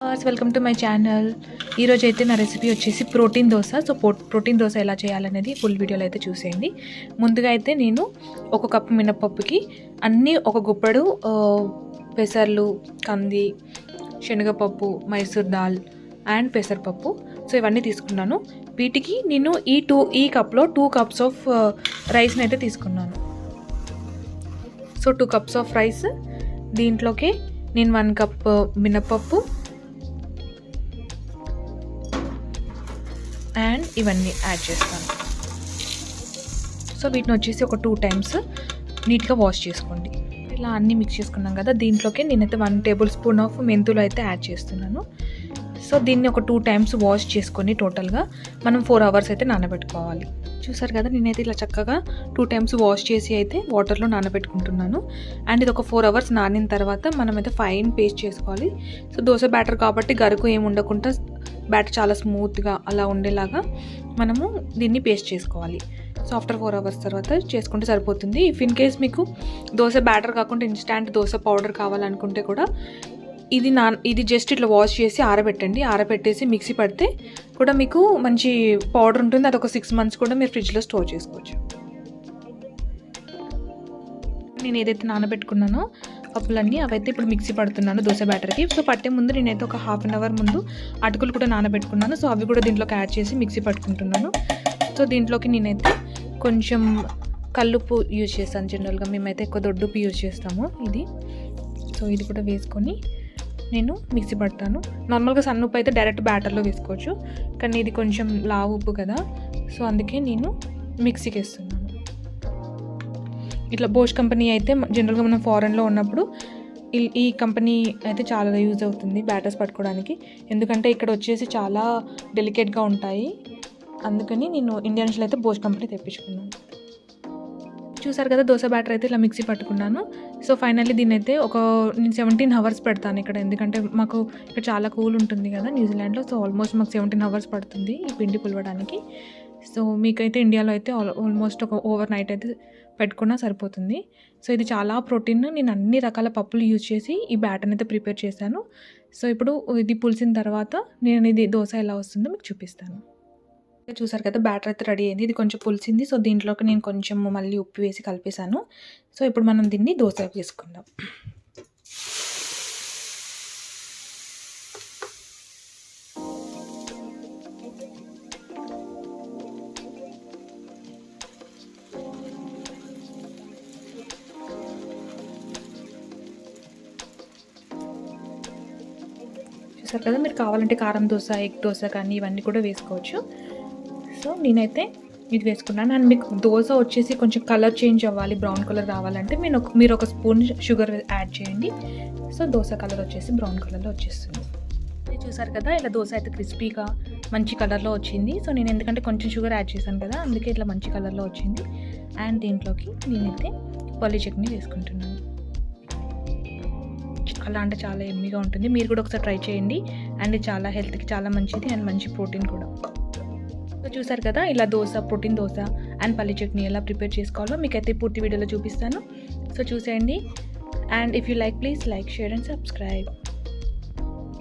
Welcome to my channel ఈరోజు అయితే నా రెసిపీ వచ్చేసి protein dosa. So protein dosa ఎలా చేయాలనేది ఫుల్ వీడియోలో అయితే చూసేయండి. ముందుగా అయితే నేను ఒక కప్పు మినపప్పుకి అన్నీ ఒక గుప్పడు పెసర్లు కంది శనగపప్పు మైసూర్ దాల్ అండ్ పెసరపప్పు. సో ఇవన్నీ తీసుకున్నాను. వీటికి నేను ఈ టూ ఈ కప్లో టూ కప్స్ ఆఫ్ రైస్ని అయితే తీసుకున్నాను. So two cups of rice దీంట్లోకి నేను వన్ కప్ మినపప్పు అండ్ ఇవన్నీ యాడ్ చేస్తాను. సో వీటిని వచ్చేసి ఒక టూ టైమ్స్ నీట్గా వాష్ చేసుకోండి. ఇలా అన్నీ మిక్స్ చేసుకున్నాం కదా దీంట్లోకి నేనైతే వన్ టేబుల్ స్పూన్ ఆఫ్ మెంతులు అయితే యాడ్ చేస్తున్నాను. సో దీన్ని ఒక టూ టైమ్స్ వాష్ చేసుకొని టోటల్గా మనం ఫోర్ అవర్స్ అయితే నానబెట్టుకోవాలి. చూసారు కదా నేనైతే ఇలా చక్కగా టూ టైమ్స్ వాష్ చేసి అయితే వాటర్లో నానబెట్టుకుంటున్నాను. అండ్ ఇది ఒక ఫోర్ అవర్స్ నానిన తర్వాత మనమైతే ఫైన్ పేస్ట్ చేసుకోవాలి. సో దోశ బ్యాటర్ కాబట్టి గరుకు ఏమి ఉండకుండా బ్యాటర్ చాలా స్మూత్గా అలా ఉండేలాగా మనము దీన్ని పేస్ట్ చేసుకోవాలి. సో ఆఫ్టర్ ఫోర్ అవర్స్ తర్వాత చేసుకుంటే సరిపోతుంది. ఇఫ్ ఇన్ కేస్ మీకు దోశ బ్యాటర్ కాకుండా ఇన్స్టాంట్ దోశ పౌడర్ కావాలనుకుంటే కూడా ఇది నా ఇది జస్ట్ ఇట్లా వాష్ చేసి ఆరబెట్టండి. ఆరబెట్టేసి మిక్సీ పడితే కూడా మీకు మంచి పౌడర్ ఉంటుంది. అది ఒక సిక్స్ మంత్స్ కూడా మీరు ఫ్రిడ్జ్లో స్టోర్ చేసుకోవచ్చు. నేను ఏదైతే నానబెట్టుకున్నానో పప్పులన్నీ అవైతే ఇప్పుడు మిక్సీ పడుతున్నాను దోశ బ్యాటర్కి. సో పట్టే ముందు నేనైతే ఒక హాఫ్ అన్ అవర్ ముందు అటుకులు కూడా నానబెట్టుకున్నాను. సో అవి కూడా దీంట్లోకి యాడ్ చేసి మిక్సీ పట్టుకుంటున్నాను. సో దీంట్లోకి నేనైతే కొంచెం కల్లుప్పు యూజ్ చేస్తాను జనరల్గా. మేమైతే ఎక్కువ దొడ్డుప్పు యూజ్ చేస్తాము ఇది. సో ఇది కూడా వేసుకొని నేను మిక్సీ పడతాను. నార్మల్గా సన్న ఉప్పు అయితే డైరెక్ట్ బ్యాటర్లో వేసుకోవచ్చు. కానీ ఇది కొంచెం లావు ఉప్పు కదా. సో అందుకే నేను మిక్సీకి వేస్తున్నాను ఇట్లా బోష్ కంపెనీ అయితే జనరల్గా మనం ఫారెన్లో ఉన్నప్పుడు ఈ- ఈ కంపెనీ అయితే చాలా యూజ్ అవుతుంది బ్యాటర్స్ పట్టుకోవడానికి. ఎందుకంటే ఇక్కడ వచ్చేసి చాలా డెలికేట్గా ఉంటాయి. అందుకని నేను ఇండియా నుంచి అయితే బోష్ కంపెనీ తెప్పించుకున్నాను. చూసారు కదా దోశ బ్యాటర్ అయితే ఇలా మిక్సీ పట్టుకున్నాను. సో ఫైనల్లీ దీని అయితే ఒక నేను సెవెంటీన్ అవర్స్ పెడతాను ఇక్కడ. ఎందుకంటే మాకు ఇక్కడ చాలా కూల్ ఉంటుంది కదా న్యూజిలాండ్లో. సో ఆల్మోస్ట్ మాకు సెవెంటీన్ అవర్స్ పడుతుంది ఈ పిండి పులవడానికి. సో మీకైతే ఇండియాలో అయితే ఆల్మోస్ట్ ఒక ఓవర్ నైట్ అయితే పెట్టుకున్నా సరిపోతుంది. సో ఇది చాలా ప్రోటీన్. నేను అన్ని రకాల పప్పులు యూజ్ చేసి ఈ బ్యాటర్ని అయితే ప్రిపేర్ చేశాను. సో ఇప్పుడు ఇది పులిసిన తర్వాత నేను ఇది దోశ ఎలా వస్తుందో మీకు చూపిస్తాను. చూసారు కదా బ్యాటర్ అయితే రెడీ అయింది. ఇది కొంచెం పులిసింది. సో దీంట్లోకి నేను కొంచెం మళ్ళీ ఉప్పు వేసి కలిపేశాను. సో ఇప్పుడు మనం దీన్ని దోశ వేసుకుందాం. చూసారు కదా మీరు కావాలంటే కారం దోశ ఎగ్ దోశ కానీ ఇవన్నీ కూడా వేసుకోవచ్చు. సో నేనైతే ఇది వేసుకున్నాను. అండ్ మీకు దోశ వచ్చేసి కొంచెం కలర్ చేంజ్ అవ్వాలి బ్రౌన్ కలర్ రావాలంటే మీరు ఒక మీరు ఒక స్పూన్ షుగర్ యాడ్ చేయండి. సో దోశ కలర్ వచ్చేసి బ్రౌన్ కలర్లో వచ్చేస్తుంది. ఇది చూసారు కదా ఇలా దోశ అయితే క్రిస్పీగా మంచి కలర్లో వచ్చింది. సో నేను ఎందుకంటే కొంచెం షుగర్ యాడ్ చేశాను కదా అందుకే ఇట్లా మంచి కలర్లో వచ్చింది. అండ్ దీంట్లోకి నేనైతే పల్లి చట్నీ వేసుకుంటున్నాను. చాలా అంటే చాలా ఎమ్మిగా ఉంటుంది. మీరు కూడా ఒకసారి ట్రై చేయండి. అండ్ చాలా హెల్త్కి చాలా మంచిది. అండ్ మంచి ప్రోటీన్ కూడా. సో చూసారు కదా ఇలా దోశ ప్రోటీన్ దోశ అండ్ పల్లి చట్నీ ఎలా ప్రిపేర్ చేసుకోవాలో మీకైతే పూర్తి వీడియోలో చూపిస్తాను. సో చూసేయండి. And if you like please like share and subscribe.